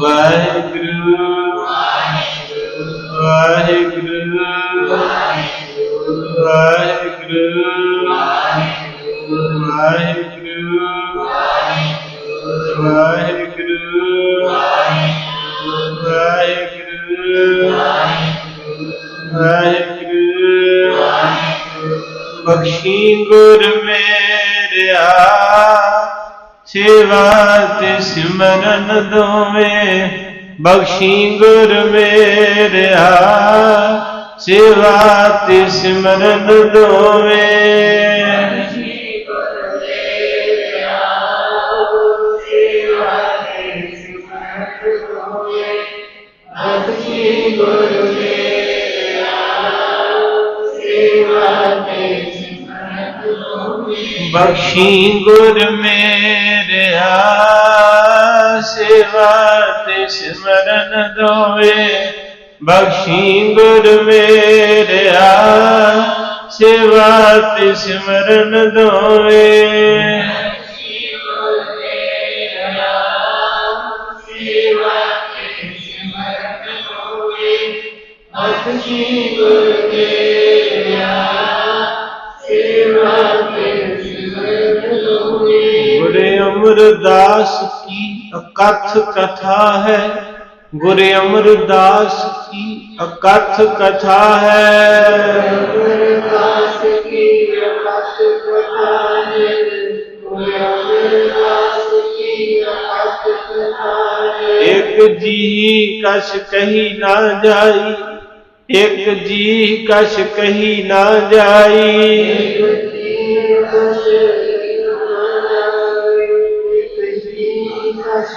ਵਾਹਿਗੁਰੂ। ਵਾਹਿਗੁਰੂ। ਵਾਹਿਗੁਰੂ। ਵਾਹਿਗੁਰੂ। ਵਾਹਿਗੁਰੂ। ਵਾਹਿਗੁਰੂ। ਵਾਹਿਗੁਰੂ। ਬਖਸ਼ੀ ਗੁਰ ਮੇਰਿਆ ਸੇਵਾ ਤੇ ਸਿਮਰਨ ਦੋਵੇਂ ਬਖਸ਼ੀ ਗੁਰ ਮੇਰਿਆ। ਸੇਵਾ ਤੇ ਸਿਮਰਨ ਦੋਵੇਂ। ਬਖਸ਼ੀ ਗੁਰ ਮੇਰਿਆ ਸੇਵਾ ਤੇ ਸਿਮਰਨ ਦੋਏ ਬਖਸ਼ੀ ਗੁਰ ਮੇਰਿਆ। ਸੇਵਾ ਤੇ ਸਿਮਰਨ ਦੋਏ। ਗੁਰੇ اکتھ کتھا ہے گرے امر داس کی اکتھ کتھا ہے ایک جی کش کہی نہ جائی ایک جی کش کہی نہ جائی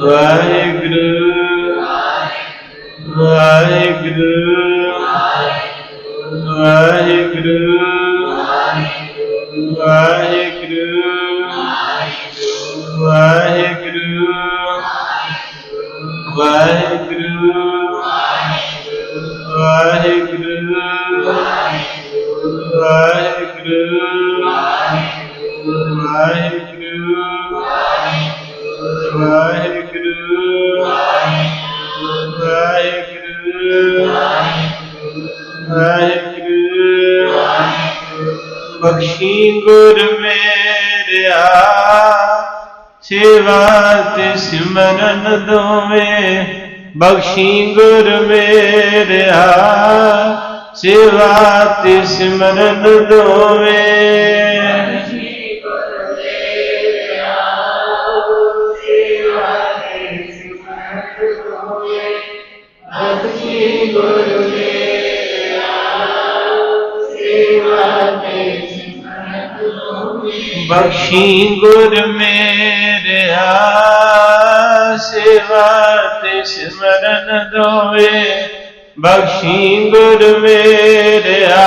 Right. ਵਾਹਿਗੁਰੂ ਬਖਸ਼ੀ ਗੁਰ ਮੇਰਿਆ, ਸੇਵਾ ਤੇ ਸਿਮਰਨ ਦੋਵੇਂ, ਬਖਸ਼ੀ ਗੁਰ ਮੇਰਿਆ, ਸੇਵਾ ਤੇ ਸਿਮਰਨ ਦੋਵੇਂ। ਬਖਸ਼ੀ ਗੁਰ ਮੇਰਿਆ ਸੇਵਾ ਤੇ ਸਿਮਰਨ ਦੋਏ ਬਖਸ਼ੀ ਗੁਰ ਮੇਰਿਆ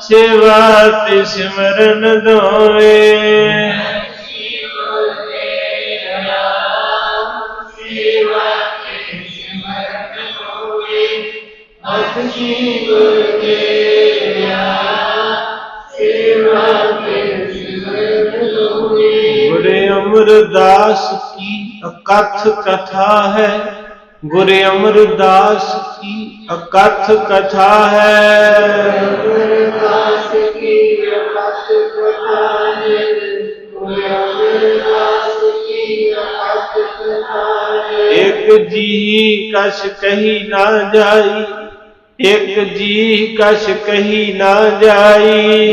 ਸੇਵਾ ਤੇ ਸਿਮਰਨ ਦੋਏ ਗੁਰੇ ਅਮਰਦਾਸ ਕੀ ਅਕਥ ਕਥਾ ਹੈ? ਗੁਰ ਅਮਰਦਾਸ ਕੀ ਅਕਥ ਕਥਾ ਹੈ? ਗੁਰਦਾਸ ਜੀ ਕਛ ਕਹੀ ਨਾ ਜਾਈ, ਇਕ ਜੀ ਕਛ ਕਹੀ ਨਾ ਜਾਈ।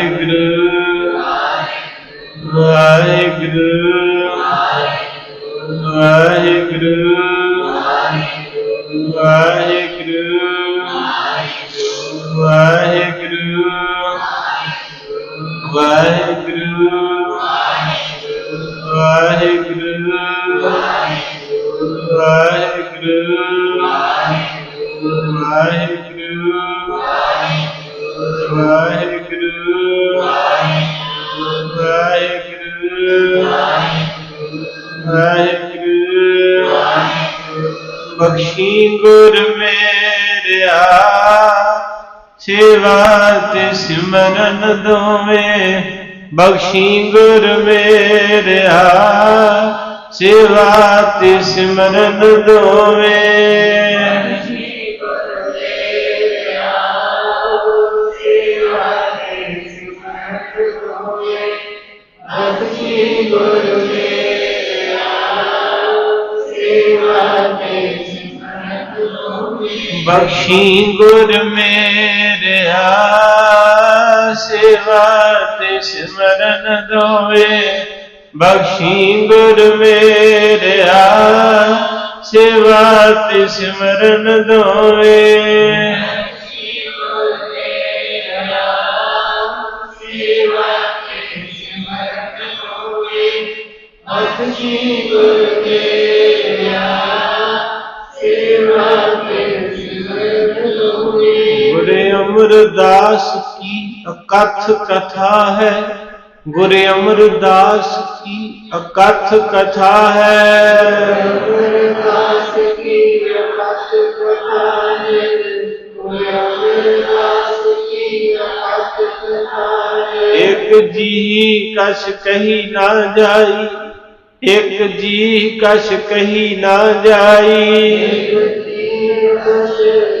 ਵਾਹਿਗੁਰੂ। ਵਾਹਿਗੁਰੂ। ਵਾਹਿਗੁਰੂ। ਵਾਹਿਗੁਰੂ। ਵਾਹਿਗੁਰੂ। ਵਾਹਿਗੁਰੂ। ਵਾਹਿਗੁਰੂ। ਬਖਸ਼ੀ ਗੁਰ ਮੇਰਿਆ ਸੇਵਾ ਤੇ ਸਿਮਰਨ ਦੋਵੇਂ ਬਖਸ਼ੀ ਗੁਰ ਮੇਰਿਆ। ਸੇਵਾ ਤੇ ਸਿਮਰਨ ਦੋਵੇਂ। ਬਖਸ਼ੀ ਗੁਰ ਮੇਰਿਆ। ਸੇਵਾ ਤੇ ਸਿਮਰਨ ਦੋਏ ਬਖਸ਼ੀ ਗੁਰ ਮੇਰਿਆ ਸੇਵਾ ਤੇ ਸਿਮਰਨ ਦੋਏ ਗੁਰ ਅਮਰਦਾਸ ਕੀ ਅਕਥ ਕਥਾ ਹੈ। ਗੁਰ ਅਮਰਦਾਸ ਕੀ ਅਕਥ ਕਥਾ ਹੈ। ਗੁਰਦਾਸ ਕੀ ਅਕਥ ਕਥਾ ਹੈ ਗੁਰਦਾਸ ਕੀ ਅਕਥ ਕਥਾ ਹੈ ਇਕ ਜੀ ਕਛ ਕਹੀ ਨਾ ਜਾਈ, ਇਕ ਜੀ ਕਛ ਕਹੀ ਨਾ ਜਾਈ। ਵਾਹਿਗੁਰੂ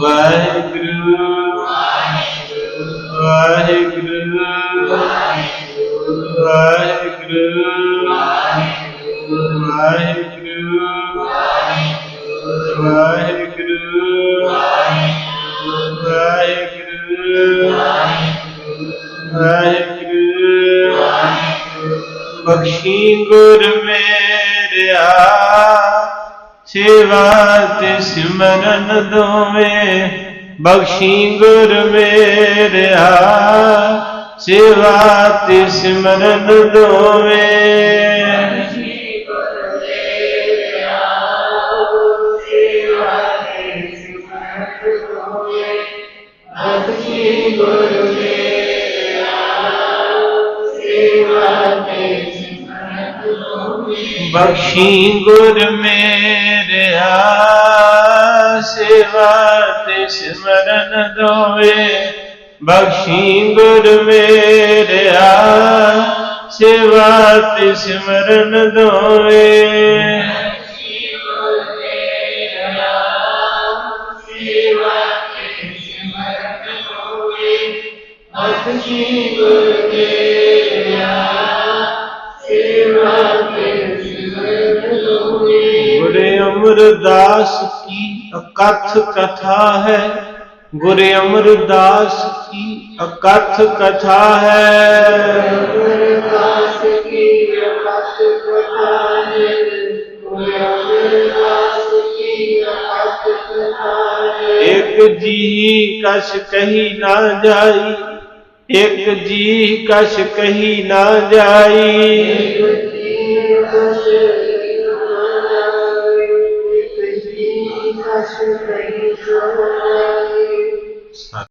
ਵਾਹਿਗੁਰੂ। ਵਾਹਿਗੁਰੂ। ਵਾਹਿਗੁਰੂ। ਵਾਹਿਗੁਰੂ। ਵਾਹਿਗੁਰੂ। ਵਾਹਿਗੁਰੂ। ਵਾਹਿਗੁਰੂ। ਬਖਸ਼ੀ ਗੁਰ ਮੇਰਿਆ ਸੇਵਾ ਤੇ ਸਿਮਰਨ ਦੋਵੇਂ ਬਖਸ਼ੀ ਗੁਰ ਮੇਰਿਆ। ਸੇਵਾ ਤੇ ਸਿਮਰਨ ਦੋਵੇਂ। ਬਖਸ਼ੀ ਗੁਰ ਮੇਰਿਆ ਸੇਵਾ ਤੇ ਸਿਮਰਨ ਦੋਏ, ਬਖਸ਼ੀ ਗੁਰ ਮੇਰਿਆ। ਸੇਵਾ ਤੇ ਸਿਮਰਨ ਦੋਏ। ਬਖਸ਼ੀ ਗੁਰ ਤੇਰਾ ਸੇਵਾ ਤੇ ਸਿਮਰਨ ਲੋਏ ਗੁਰ ਅਮਰਦਾਸ ਅਕਥ ਕਥਾ ਹੈ, ਗੁਰ ਅਮਰਦਾਸ ਕੀ ਅਕਥ ਕਥਾ ਹੈ। ਅਮਰਦਾਸ ਕੀ ਅਕਥ ਕਥਾ ਹੈ ਗੁਰ ਅਮਰਦਾਸ ਕੀ ਅਕਥ ਕਥਾ ਹੈ ਇਕ ਜੀ ਕਛ ਕਹੀ ਨਾ ਜਾਈ, ਇਕ ਜੀ ਕਛ ਕਹੀ ਨਾ ਜਾਈ। ਕਸ਼ ਕਹੀ Lord.